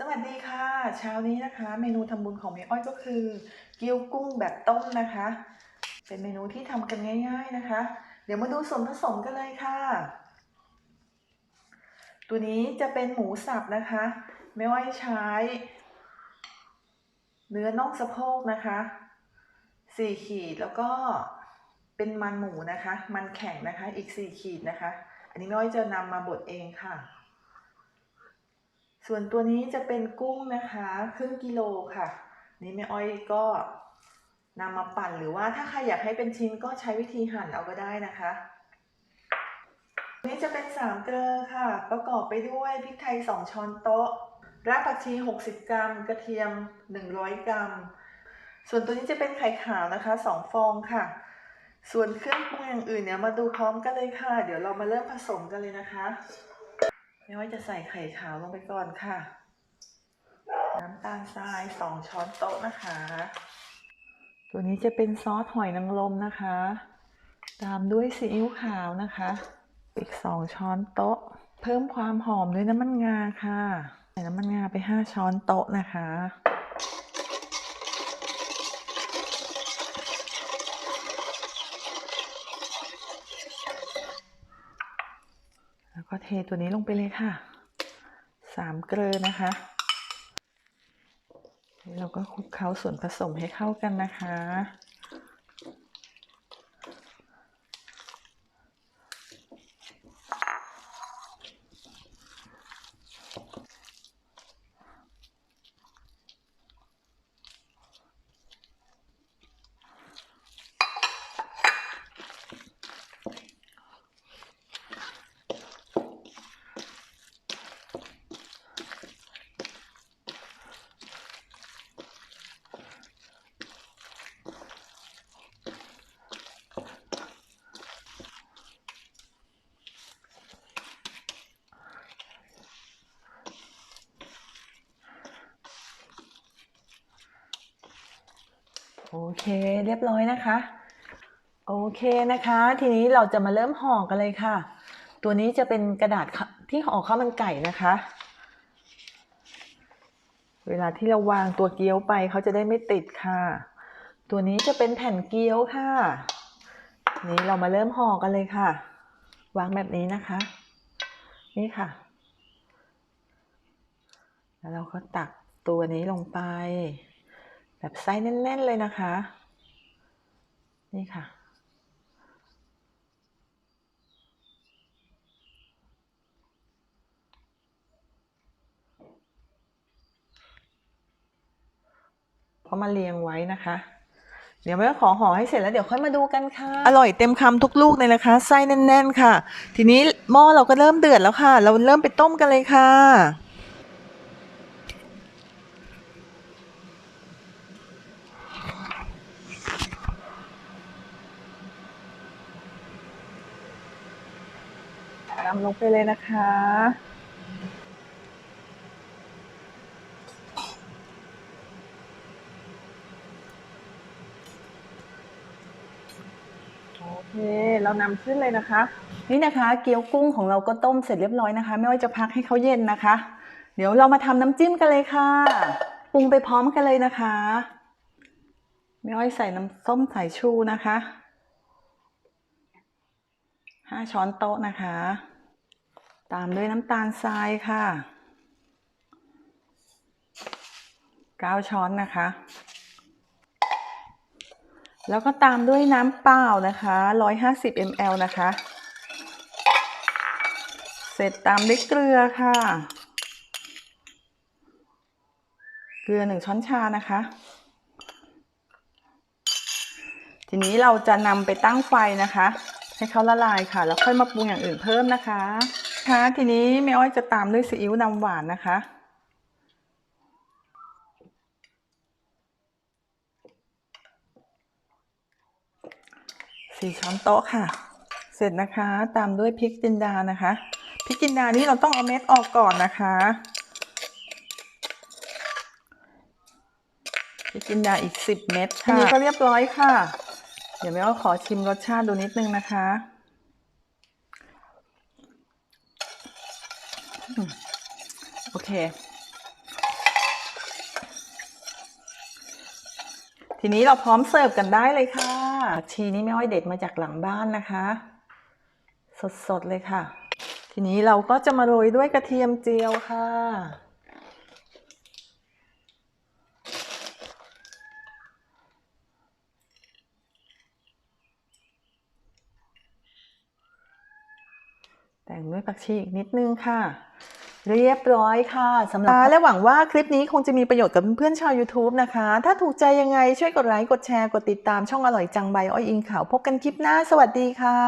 สวัสดีค่ะ เช้านี้นะคะ เมนูทำบุญของเมอ้อยก็คือเกี๊ยวกุ้งแบบต้มนะคะ เป็นเมนูที่ทำกันง่าย ๆนะคะ เดี๋ยวมาดูส่วนผสมกันเลยค่ะ ตัวนี้จะเป็นหมูสับนะคะเมอ้อยใช้ เนื้อน่องสะโพกนะคะสี่ขีดแล้วก็เป็นมันหมูนะคะ มันแข็งนะคะอีกสี่ขีดนะคะ อันนี้แม่อ้อยจะนำมาบดเองค่ะ ส่วนตัวนี้จะเป็นกุ้งนะคะครึ่งกิโลค่ะ นี่แม่อ้อยก็นำมาปั่นหรือว่าถ้าใครอยากให้เป็นชิ้นก็ใช้วิธีหั่นเอาก็ได้นะคะนี้จะเป็นสามเกลือค่ะ ประกอบไปด้วยพริกไทย2ช้อนโต๊ะ รากผักชี 60 กรัม กระเทียม 100 กรัม ส่วนตัวนี้จะเป็นไข่ขาวนะคะ2ฟองค่ะ ส่วนเครื่องปรุงอย่างอื่นเนี่ยมาดูพร้อมกันเลยค่ะ เดี๋ยวเรามาเริ่มผสมกันเลยนะคะ ไม่ว่าจะใส่ไข่ขาวลงไปก่อนค่ะ น้ำตาลทรายสองช้อนโต๊ะนะคะ ตัวนี้จะเป็นซอสหอยนางรมนะคะ ตามด้วยซีอิ๊วขาวนะคะ อีกสองช้อนโต๊ะ เพิ่มความหอมด้วยน้ำมันงาค่ะ ใส่น้ำมันงาไปห้าช้อนโต๊ะนะคะ แล้วก็เทตัวนี้ลงไปเลยค่ะสามเกลือนะคะเราก็คลุกเคล้าส่วนผสมให้เข้ากันนะคะ โอเคเรียบร้อยนะคะ โอเคนะคะ ทีนี้เราจะมาเริ่มห่อกันเลยค่ะ ตัวนี้จะเป็นกระดาษที่ห่อข้าวมันไก่นะคะ เวลาที่เราวางตัวเกี๊ยวไปเขาจะได้ไม่ติดค่ะ ตัวนี้จะเป็นแผ่นเกี๊ยวค่ะ นี้เรามาเริ่มห่อกันเลยค่ะ วางแบบนี้นะคะ นี่ค่ะ แล้วเราก็ตักตัวนี้ลงไป แบบไส้แน่น ๆ เลยนะคะ นี่ค่ะ พอมาเรียงไว้นะคะ เดี๋ยวแม่ขอห่อให้เสร็จแล้วเดี๋ยวค่อยมาดูกันค่ะ อร่อยเต็มคำทุกลูกเลยนะคะ ไส้แน่น ๆ ค่ะ ทีนี้หม้อเราก็เริ่มเดือดแล้วค่ะ เราเริ่มไปต้มกันเลยค่ะ นำลงไปเลยนะคะ โอเค เรานำขึ้นเลยนะคะ นี่นะคะ เกี๊ยวกุ้งของเราก็ต้มเสร็จเรียบร้อยนะคะ ไม่ว่าจะพักให้เขาเย็นนะคะ เดี๋ยวเรามาทำน้ำจิ้มกันเลยค่ะ ปรุงไปพร้อมกันเลยนะคะ ไม่อ้อยใส่น้ำส้มสายชูนะคะห้าช้อนโต๊ะนะคะ ตามด้วยน้ำตาลทรายค่ะ9ช้อนนะคะ แล้วก็ตามด้วยน้ำเปล่านะคะ150 ml นะคะ เสร็จตามด้วยเกลือค่ะ เกลือ1ช้อนชานะคะ ทีนี้เราจะนำไปตั้งไฟนะคะ ให้เขาละลายค่ะ แล้วค่อยมาปรุงอย่างอื่นเพิ่มนะคะ ค่ะทีนี้แม่อ้อยจะตามด้วยซีอิ๊วน้ำหวานนะคะสี่ช้อนโต๊ะค่ะ เสร็จนะคะ ตามด้วยพริกจินดานะคะพริกจินดานี้เราต้องเอาเม็ดออกก่อนนะคะพริกจินดาอีกสิบเม็ดค่ะนี้ก็เรียบร้อยค่ะ เดี๋ยวแม่ก็ขอชิมรสชาติดูนิดนึงนะคะ โอเค ทีนี้เราพร้อมเสิร์ฟกันได้เลยค่ะผักชีนี้ไม่อ้อยเด็ดมาจากหลังบ้านนะคะ สดๆเลยค่ะ ทีนี้เราก็จะมาโรยด้วยกระเทียมเจียวค่ะ แต่งด้วยผักชีอีกนิดนึงค่ะ เรียบร้อยค่ะสำหรับและหวังว่าคลิปนี้คงจะมีประโยชน์กับเพื่อนชาว YouTube นะคะ ถ้าถูกใจยังไงช่วยกดไลค์กดแชร์กดติดตามช่องอร่อยจังใบอ้อยอิงข่าวพบกันคลิปหน้า สวัสดีค่ะ